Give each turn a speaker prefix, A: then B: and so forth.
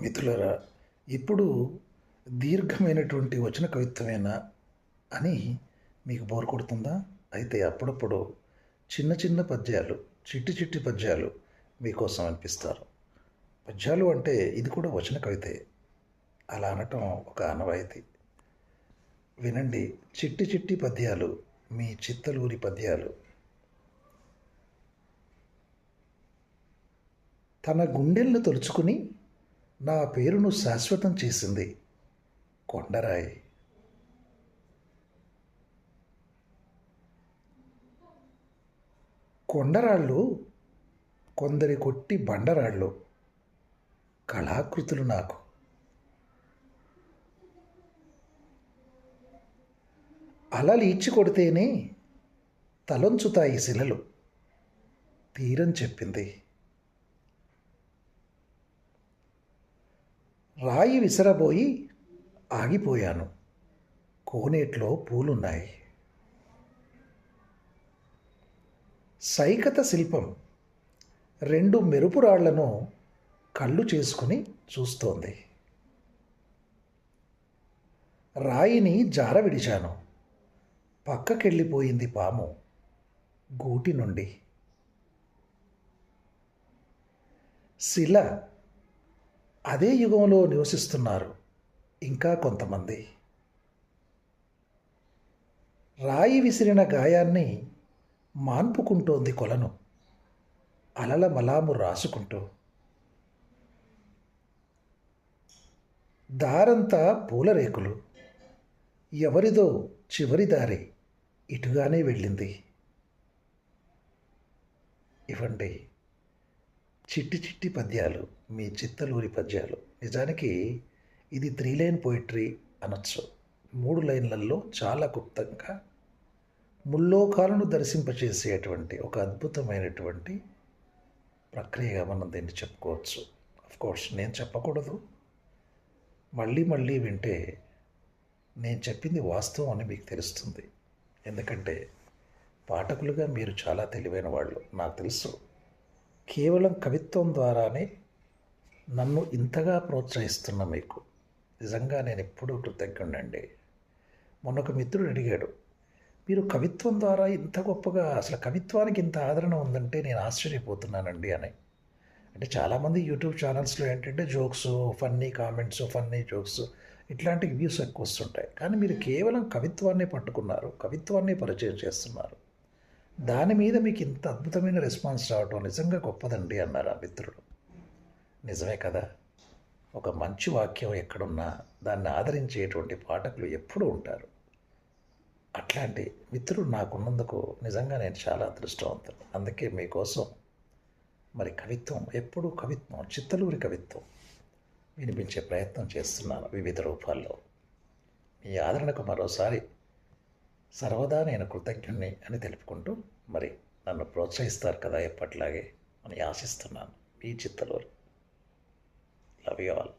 A: మిత్రులరా ఇప్పుడు దీర్ఘమైనటువంటి వచన కవిత్వమేనా అని మీకు బోర్ కొడుతుందా? అయితే అప్పుడప్పుడు చిన్న చిన్న పద్యాలు చిట్టి చిట్టి పద్యాలు మీకోసం అనిపిస్తారు. పద్యాలు అంటే ఇది కూడా వచన కవితే. అలా అనటం ఒక ఆనవాయితీ. వినండి చిట్టి చిట్టి పద్యాలు మీ చిత్తలూరి పద్యాలు. తన గుండెలను తొలుచుకుని నా పేరును శాశ్వతం చేసింది. కొండరాయి. కొండరాళ్ళు కొందరి కొట్టి బండరాళ్ళు. కళాకృతులు నాకు. అలలు ఈడ్చి కొడితేనే తలొంచుతాయి శిలలు. తీరం చెప్పింది. రాయి విసరబోయి ఆగిపోయాను. కోనేట్లో పూలున్నాయి. సైకత శిల్పం రెండు మెరుపురాళ్ళను కళ్ళు చేసుకుని చూస్తోంది. రాయిని జార విడిచాను. పక్కకెళ్ళిపోయింది పాము గూటి నుండి. శిల అదే యుగంలో నివసిస్తున్నారు ఇంకా కొంతమంది. రాయి విసిరిన గాయాన్ని మాన్పుకుంటోంది కొలను. అలల మలాము రాసుకుంటూ. దారంతా పూలరేకులు. ఎవరిదో చివరి దారి ఇటుగానే వెళ్ళింది. ఇవ్వండి. చిట్టి చిట్టి పద్యాలు మీ చిత్తలూరి పద్యాలు. నిజానికి ఇది త్రీ లైన్ పోయిటరీ అనొచ్చు. మూడు లైన్లలో చాలా గుప్తంగా ముల్లోకాలను దర్శింపచేసేటువంటి ఒక అద్భుతమైనటువంటి ప్రక్రియగా మనం దీన్ని చెప్పుకోవచ్చు. కోర్స్ నేను చెప్పకూడదు. మళ్ళీ మళ్ళీ వింటే నేను చెప్పింది వాస్తవం అని మీకు తెలుస్తుంది. ఎందుకంటే పాఠకులుగా మీరు చాలా తెలివైన వాళ్ళు నాకు తెలుసు. కేవలం కవిత్వం ద్వారానే నన్ను ఇంతగా ప్రోత్సహిస్తున్న మీకు. నిజంగా నేను ఎప్పుడూ కృతజ్ఞండి మొన్న ఒక మిత్రుడు అడిగాడు మీరు కవిత్వం ద్వారా ఇంత గొప్పగా అసలు కవిత్వానికి ఇంత ఆదరణ ఉందంటే నేను ఆశ్చర్యపోతున్నానండి అని. అంటే చాలామంది యూట్యూబ్ ఛానల్స్లో ఏంటంటే jokes funny comments funny jokes ఇట్లాంటి వ్యూస్ ఎక్కువ వస్తుంటాయి. కానీ మీరు కేవలం కవిత్వాన్ని పట్టుకున్నారు కవిత్వాన్ని పరిచయం చేస్తున్నారు. దాని మీద మీకు ఇంత అద్భుతమైన రెస్పాన్స్ రావటం నిజంగా గొప్పదండి అన్నారు ఆ మిత్రుడు. నిజమే కదా? ఒక మంచి వాక్యం ఎక్కడున్నా దాన్ని ఆదరించేటువంటి పాఠకులు ఎప్పుడూ ఉంటారు. అట్లాంటి మిత్రుడు నాకున్నందుకు నిజంగా నేను చాలా అదృష్టవంతుడు. అందుకే మీకోసం మరి కవిత్వం ఎప్పుడూ కవిత్వం చిత్తలూరి కవిత్వం వినిపించే ప్రయత్నం చేస్తున్నాను వివిధ రూపాల్లో. మీ ఆదరణకు మరోసారి సర్వదా నేను కృతజ్ఞుణ్ణి అని తెలుపుకుంటూ మరి నన్ను ప్రోత్సహిస్తారు కదా ఎప్పట్లాగే అని ఆశిస్తున్నాను మీ చిత్తలూరు. Love you all